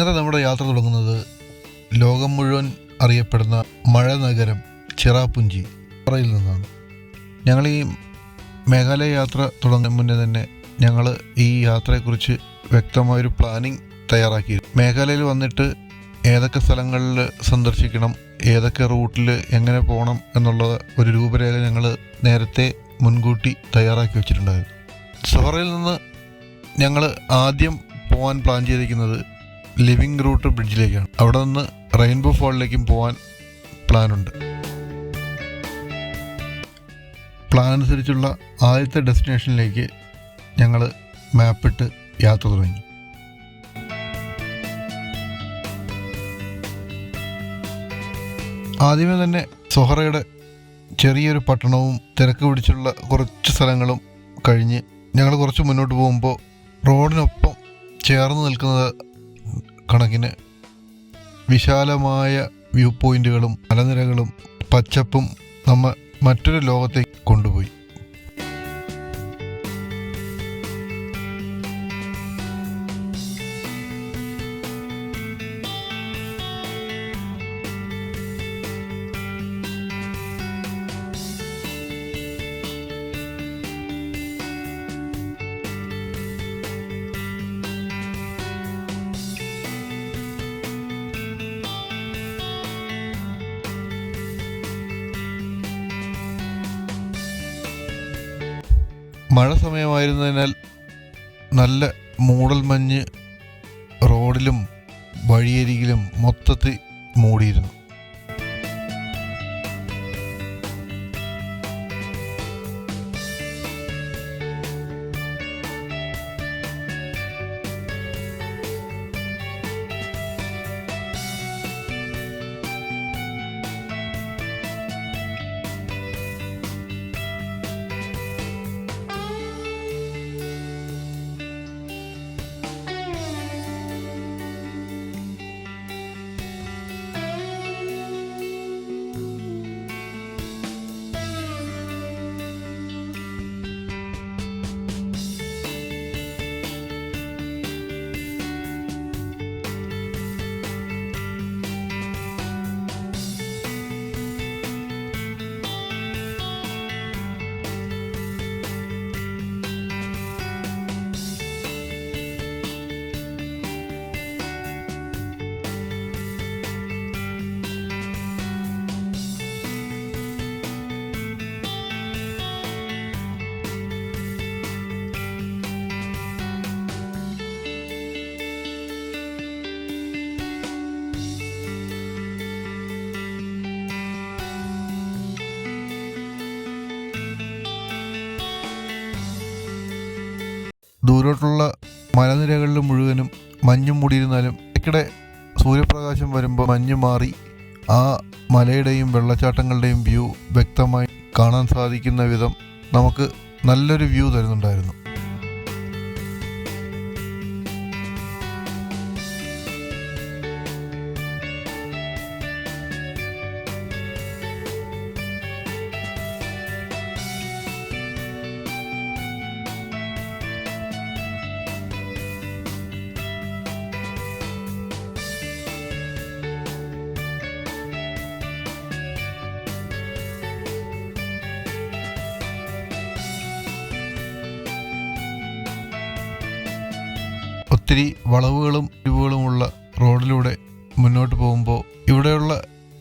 ഇന്നലെ നമ്മുടെ യാത്ര തുടങ്ങുന്നത് ലോകം മുഴുവൻ അറിയപ്പെടുന്ന മഴ നഗരം ചിറാപുഞ്ചി പറയിൽ നിന്നാണ്. ഞങ്ങൾ ഈ മേഘാലയ യാത്ര തുടങ്ങുന്ന മുന്നേ തന്നെ ഞങ്ങൾ ഈ യാത്രയെക്കുറിച്ച് വ്യക്തമായൊരു പ്ലാനിങ് തയ്യാറാക്കി. മേഘാലയയിൽ വന്നിട്ട് ഏതൊക്കെ സ്ഥലങ്ങളിൽ സന്ദർശിക്കണം ഏതൊക്കെ റൂട്ടിൽ എങ്ങനെ പോകണം എന്നുള്ള ഒരു രൂപരേഖ ഞങ്ങൾ നേരത്തെ മുൻകൂട്ടി തയ്യാറാക്കി വെച്ചിട്ടുണ്ടായിരുന്നു. സൊഹറയിൽ നിന്ന് ഞങ്ങൾ ആദ്യം പോകാൻ പ്ലാൻ ചെയ്തിരിക്കുന്നത് ലിവിംഗ് റൂട്ട് ബ്രിഡ്ജിലേക്കാണ്. അവിടെ നിന്ന് റെയിൻബോ ഫോളിലേക്കും പോകാൻ പ്ലാനുണ്ട്. പ്ലാൻ അനുസരിച്ചുള്ള ആദ്യത്തെ ഡെസ്റ്റിനേഷനിലേക്ക് ഞങ്ങൾ മാപ്പിട്ട് യാത്ര തുടങ്ങി. ആദ്യമേ തന്നെ സൊഹറയുടെ ചെറിയൊരു പട്ടണവും തിരക്ക് പിടിച്ചുള്ള കുറച്ച് സ്ഥലങ്ങളും കഴിഞ്ഞ് ഞങ്ങൾ കുറച്ച് മുന്നോട്ട് പോകുമ്പോൾ റോഡിനൊപ്പം ചേർന്ന് നിൽക്കുന്നത് കണക്കിന് വിശാലമായ വ്യൂ പോയിന്റുകളും മലനിരകളും പച്ചപ്പും നമ്മ മറ്റൊരു ലോകത്തേക്ക് കൊണ്ടുപോയി. മഴ സമയമായിരുന്നതിനാൽ നല്ല മൂടൽ മഞ്ഞ് റോഡിലും വഴിയരികിലും മൊത്തത്തിൽ മൂടിയിരുന്നു. ദൂരോട്ടുള്ള മലനിരകളിൽ മുഴുവനും മഞ്ഞും മൂടിയിരുന്നാലും ഇക്കടെ സൂര്യപ്രകാശം വരുമ്പോൾ മഞ്ഞ് മാറി ആ മലയുടെയും വെള്ളച്ചാട്ടങ്ങളുടെയും വ്യൂ വ്യക്തമായി കാണാൻ സാധിക്കുന്ന വിധം നമുക്ക് നല്ലൊരു വ്യൂ തരുന്നുണ്ടായിരുന്നു. ഒത്തിരി വളവുകളും ഇടിവുകളുമുള്ള റോഡിലൂടെ മുന്നോട്ട് പോകുമ്പോൾ ഇവിടെയുള്ള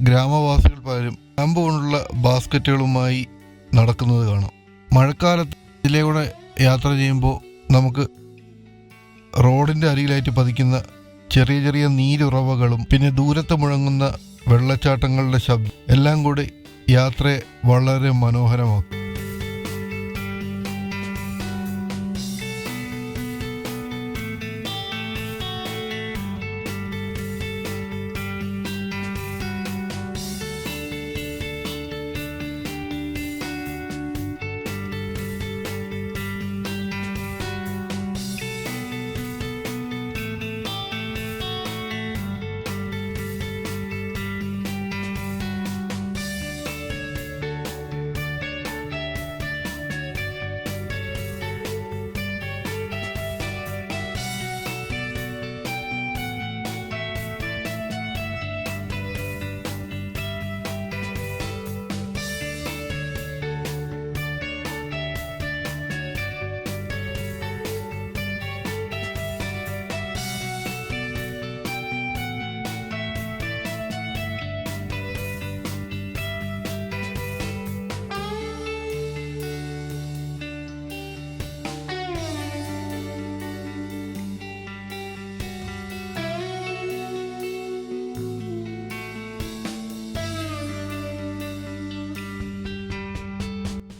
ഗ്രാമവാസികൾ പലരും സ്റ്റാമ്പ് കൊണ്ടുള്ള ബാസ്ക്കറ്റുകളുമായി നടക്കുന്നത് കാണാം. മഴക്കാലത്ത് ഇതിലൂടെ യാത്ര ചെയ്യുമ്പോൾ നമുക്ക് റോഡിന്റെ അരികിലായിട്ട് പതിക്കുന്ന ചെറിയ ചെറിയ നീരുറവകളും പിന്നെ ദൂരത്ത് മുഴങ്ങുന്ന വെള്ളച്ചാട്ടങ്ങളുടെ ശബ്ദം എല്ലാം കൂടി യാത്രയെ വളരെ മനോഹരമാക്കും.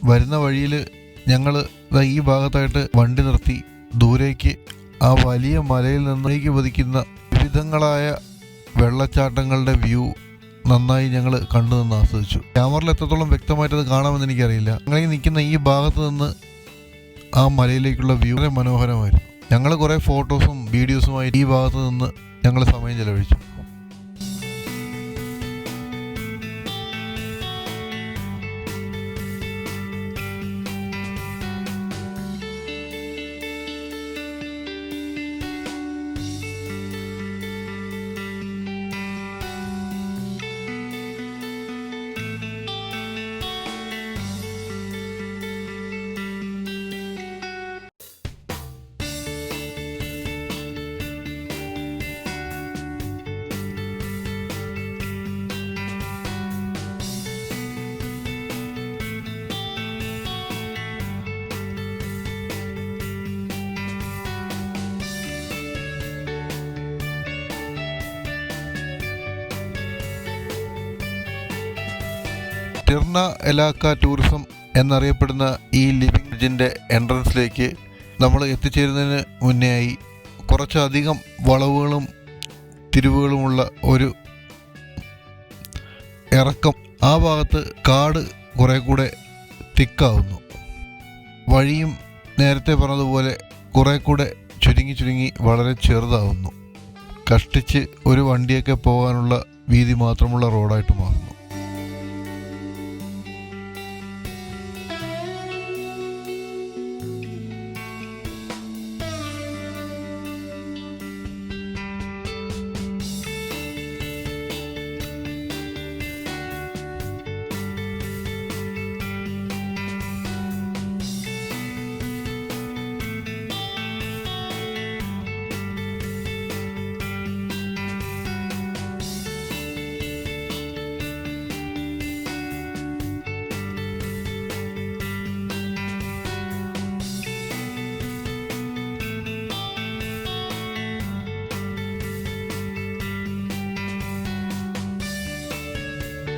വരുന്ന വഴിയിൽ ഞങ്ങൾ ഈ ഭാഗത്തായിട്ട് വണ്ടി നിർത്തി ദൂരേക്ക് ആ വലിയ മലയിൽ നിന്നേക്ക് പതിക്കുന്ന വിവിധങ്ങളായ വെള്ളച്ചാട്ടങ്ങളുടെ വ്യൂ നന്നായി ഞങ്ങൾ കണ്ടു നിന്ന് ആസ്വദിച്ചു. ക്യാമറയിൽ എത്രത്തോളം വ്യക്തമായിട്ടത് കാണാമെന്ന് എനിക്കറിയില്ല. ഞങ്ങൾ നിൽക്കുന്ന ഈ ഭാഗത്ത് നിന്ന് ആ മലയിലേക്കുള്ള വ്യൂ വളരെ മനോഹരമായിരുന്നു. ഞങ്ങൾ കുറേ ഫോട്ടോസും വീഡിയോസുമായി ഈ ഭാഗത്ത് നിന്ന് ഞങ്ങൾ സമയം ചെലവഴിച്ചു. ടിർണ എലാക്ക ടൂറിസം എന്നറിയപ്പെടുന്ന ഈ ലിവിംഗ് ബ്രിഡ്ജിന്റെ എൻട്രൻസിലേക്ക് നമ്മൾ എത്തിച്ചേരുന്നതിന് മുന്നേയായി കുറച്ചധികം വളവുകളും തിരിവുകളുമുള്ള ഒരു ഇറക്കം ആ ഭാഗത്ത് കാട് കുറെ കൂടെ തിക്കാവുന്നു. വഴിയും നേരത്തെ പറഞ്ഞതുപോലെ കുറെ കൂടെ ചുരുങ്ങി ചുരുങ്ങി വളരെ ചെറുതാവുന്നു. കഷ്ടിച്ച് ഒരു വണ്ടിയൊക്കെ പോകാനുള്ള വീതി മാത്രമുള്ള റോഡായിട്ട് മാറുന്നു.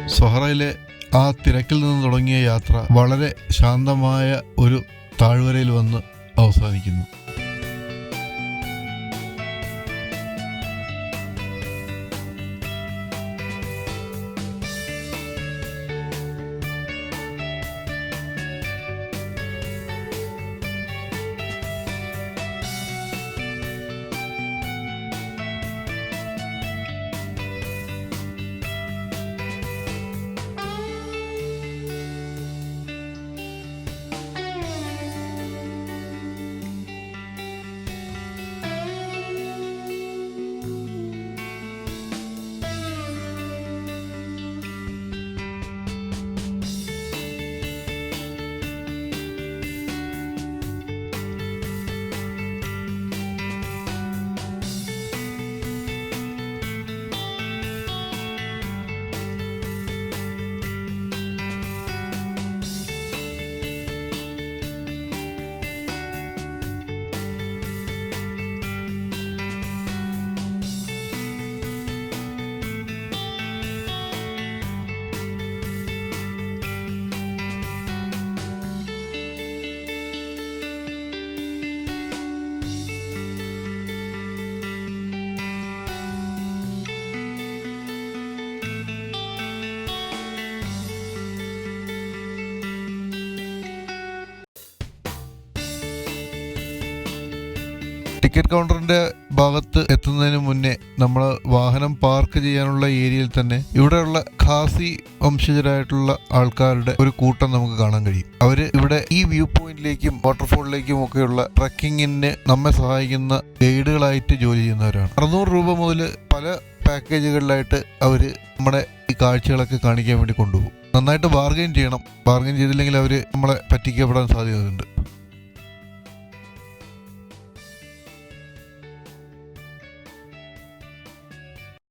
സൊഹറയിലെ ആ തിരക്കിൽ നിന്ന് തുടങ്ങിയ യാത്ര വളരെ ശാന്തമായ ഒരു താഴ്വരയിൽ വന്ന് അവസാനിക്കുന്നു. ടിക്കറ്റ് കൗണ്ടറിന്റെ ഭാഗത്ത് എത്തുന്നതിന് മുന്നേ നമ്മൾ വാഹനം പാർക്ക് ചെയ്യാനുള്ള ഏരിയയിൽ തന്നെ ഇവിടെയുള്ള ഖാസി വംശജരായിട്ടുള്ള ആൾക്കാരുടെ ഒരു കൂട്ടം നമുക്ക് കാണാൻ കഴിയും. അവർ ഇവിടെ ഈ വ്യൂ പോയിന്റിലേക്കും വാട്ടർഫോളിലേക്കും ഒക്കെയുള്ള ട്രക്കിങ്ങിന് നമ്മെ സഹായിക്കുന്ന ഗൈഡുകളായിട്ട് ജോലി ചെയ്യുന്നവരാണ്. അറുന്നൂറ് രൂപ മുതൽ പല പാക്കേജുകളിലായിട്ട് അവർ നമ്മുടെ ഈ കാഴ്ചകളൊക്കെ കാണിക്കാൻ വേണ്ടി കൊണ്ടുപോകും. നന്നായിട്ട് ബാർഗൈൻ ചെയ്യണം. ബാർഗൈൻ ചെയ്തില്ലെങ്കിൽ അവർ നമ്മളെ പറ്റിക്കപ്പെടാൻ സാധ്യതയുണ്ട്.